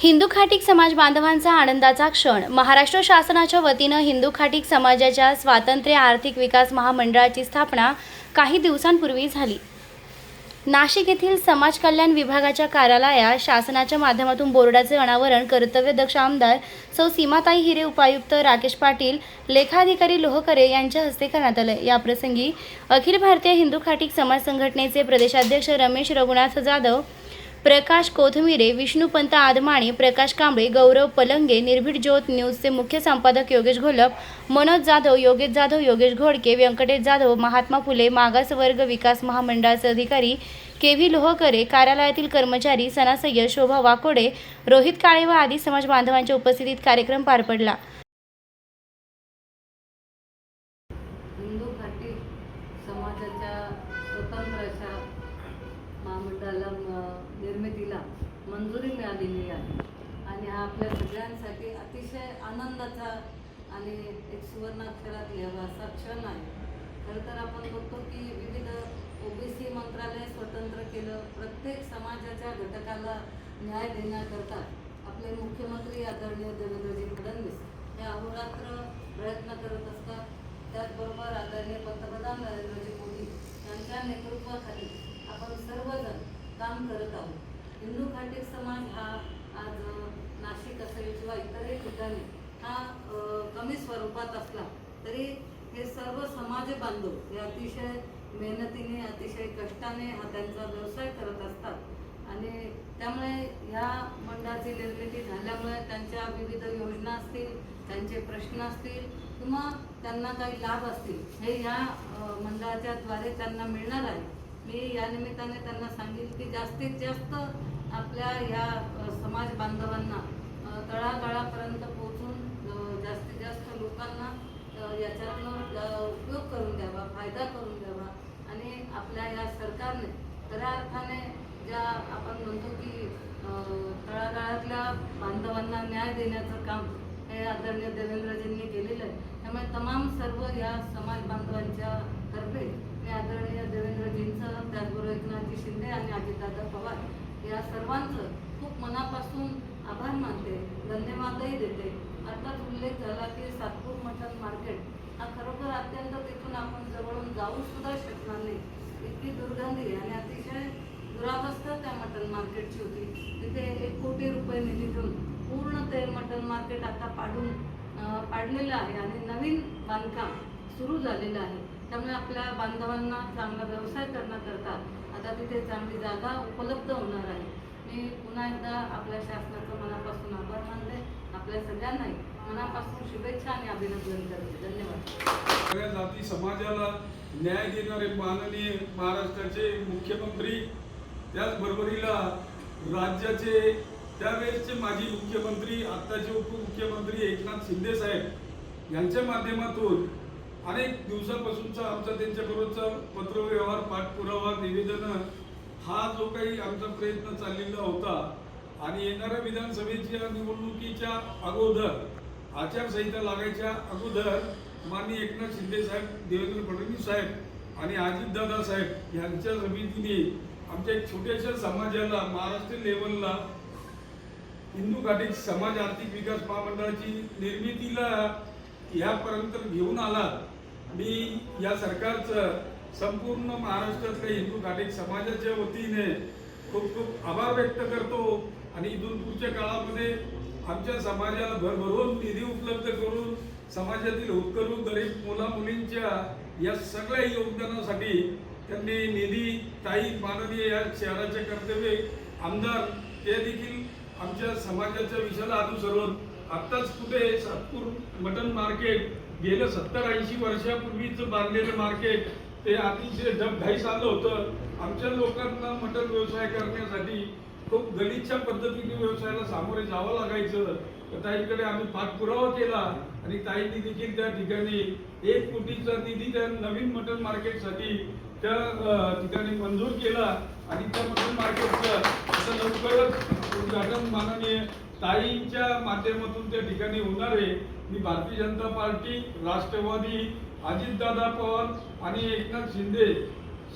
हिंदू खाटिक समाज बांधवांचा आनंदाचा क्षण. महाराष्ट्र शासनाच्या वतीनं हिंदू खाटिक समाजाच्या स्वातंत्र्य आर्थिक विकास महामंडळाची स्थापना काही दिवसांपूर्वी झाली. नाशिक येथील समाज कल्याण विभागाच्या कार्यालयात शासनाच्या माध्यमातून बोर्डाचे अनावरण कर्तव्यदक्ष आमदार सौ सीमाताई हिरे उपायुक्त राकेश पाटील लेखाधिकारी लोहकरे यांच्या हस्ते करण्यात आले. याप्रसंगी अखिल भारतीय हिंदू खाटिक समाज संघटनेचे प्रदेशाध्यक्ष रमेश रघुनाथ जाधव प्रकाश कोथमिरे विष्णुपंत आदमाणे प्रकाश कांबळे गौरव पलंगे निर्भीड ज्योत न्यूजचे मुख्य संपादक योगेश घोलप मनोज जाधव योगेश जाधव योगेश घोडके व्यंकटेश जाधव महात्मा फुले मागासवर्ग विकास महामंडळाचे अधिकारी के व्ही लोहकरे कार्यालयातील कर्मचारी सनासय्य शोभा वाकोडे रोहित काळे व आदी समाज बांधवांच्या उपस्थितीत कार्यक्रम पार पडला. आपल्या सगळ्यांसाठी अतिशय आनंदाचा आणि एक सुवर्णाक्षरात लिहावा असा क्षण आहे. खरं तर आपण बघतो की विविध ओबीसी मंत्रालय स्वतंत्र केलं प्रत्येक समाजाच्या घटकाला न्याय देण्याकरता आपले मुख्यमंत्री आदरणीय देवेंद्रजी फडणवीस हे अहोरात्र प्रयत्न करत असतात. त्याचबरोबर आदरणीय पंतप्रधान नरेंद्रजी मोदी यांच्या नेतृत्वाखाली आपण सर्वजण काम करत आहोत. हिंदू खाटी समाज हा आज नाशिक असेल किंवा इतरही ठिकाणी हा कमी स्वरूपात असला तरी हे सर्व समाज बांधव हे अतिशय मेहनतीने अतिशय कष्टाने हा त्यांचा व्यवसाय करत असतात. आणि त्यामुळे ह्या मंडळाची निर्मिती झाल्यामुळे त्यांच्या विविध योजना असतील त्यांचे प्रश्न असतील किंवा त्यांना काही लाभ असतील हे या मंडळाच्या द्वारे त्यांना मिळणार आहे. मी या निमित्ताने त्यांना सांगेल की जास्तीत जास्त आपल्या या समाज बांधवांना तळागाळापर्यंत पोहोचून जास्तीत जास्त लोकांना याच्यातनं उपयोग करून द्यावा फायदा करून द्यावा आणि आपल्या या सरकारने खऱ्या अर्थाने ज्या आपण म्हणतो की तळागाळातल्या बांधवांना न्याय देण्याचं काम हे आदरणीय देवेंद्रजींनी केलेलं आहे. त्यामुळे तमाम सर्व या समाज बांधवांच्या तर्फे मी आदरणीय देवेंद्रजींचं त्याचबरोबर एकनाथजी शिंदे आणि अजितदादा पवार या सर्वांचं खूप मनापासून आभार मानते धन्यवादही देते. आताच उल्लेख झाला की सातपूर मटन मार्केट हा खरोखर अत्यंत तिथून आपण जवळून जाऊ सुद्धा शकणार नाही. इतकी दुर्गंधी आणि अतिशय दुरावस्था त्या मटन मार्केटची होती. तिथे एक कोटी रुपये निधीतून पूर्ण ते मटन मार्केट आता पाडून पाडलेलं आहे आणि नवीन बांधकाम सुरू झालेलं आहे. त्यामुळे आपल्या बांधवांना चांगला व्यवसाय करण्याकरता आता तिथे चांगली जागा उपलब्ध होणार आहे. मी पुन्हा एकदा आपल्या शासनाचं मनापासून आभार मानते. आपल्या सगळ्यांनाही मनापासून शुभेच्छा आणि अभिनंदन करते. धन्यवाद. सगळ्या जाती समाजाला न्याय देणारे माननीय महाराष्ट्राचे मुख्यमंत्री त्याचबरोबरीला राज्याचे त्यावेळेसचे माजी मुख्यमंत्री आत्ताचे उपमुख्यमंत्री एकनाथ शिंदे साहेब यांच्या माध्यमातून अनेक दिवसापासूनचा आमचा त्यांच्याबरोबरचा पत्रव्यवहार पाठपुरावा निवेदन हा जो काही आमचा प्रयत्न चाललेला होता आणि येणाऱ्या विधानसभेच्या निवडणुकीच्या अगोदर आचारसंहिता लागायच्या अगोदर माननीय एकनाथ शिंदे साहेब देवेंद्र फडणवीस साहेब आणि अजितदादा साहेब यांच्या समितीने आमच्या एक छोट्याशा समाजाला महाराष्ट्र लेवलला हिंदू घाटी समाज आर्थिक विकास महामंडळाची निर्मितीला यापर्यंत घेऊन आला मी या सरकारचं संपूर्ण महाराष्ट्रातल्या हिंदू घाटिक समाजाच्या वतीने खूप खूप आभार व्यक्त करतो आणि इथून पुढच्या काळामध्ये आमच्या समाजाला भरभरून निधी उपलब्ध करून समाजातील होतकरू गरीब मुला मुलींच्या या सगळ्या योगदानासाठी त्यांनी निधी ताई माननीय या शहराचे कर्तव्य आमदार ते देखील आमच्या समाजाच्या विषयाला अनुसरून आत्ताच कुठे सातपूर मटन मार्केट गेलं सत्तर ऐंशी वर्षापूर्वीच बांधलेलं मार्केट ते अतिशय डबघाईस आलं होतं. आमच्या लोकांना मटन व्यवसाय करण्यासाठी खूप गलिच्छ पद्धतीने व्यवसायाला सामोरे जावं लागायचं. तर ताईकडे आम्ही पाठपुरावा केला आणि ताईंनी देखील त्या ठिकाणी एक कोटीचा निधी त्या नवीन मटन मार्केटसाठी त्या ठिकाणी मंजूर केला. आणि त्या मटन मार्केटचं आता लवकरच उद्घाटन माननीय ताईंच्या माध्यमातून त्या ठिकाणी होणार आहे. मी भारतीय जनता पार्टी राष्ट्रवादी अजितदादा पवार आणि एकनाथ शिंदे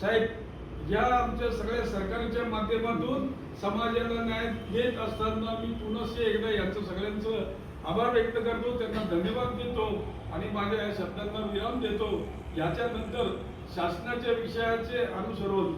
साहेब या आमच्या सगळ्या सरकारच्या माध्यमातून समाजाला न्याय देत असताना मी पुनश्च एकदा यांचं सगळ्यांचं आभार व्यक्त करतो. त्यांना धन्यवाद देतो आणि माझ्या या शब्दांना विराम देतो. याच्यानंतर शासनाच्या विषयाचे अनुसरून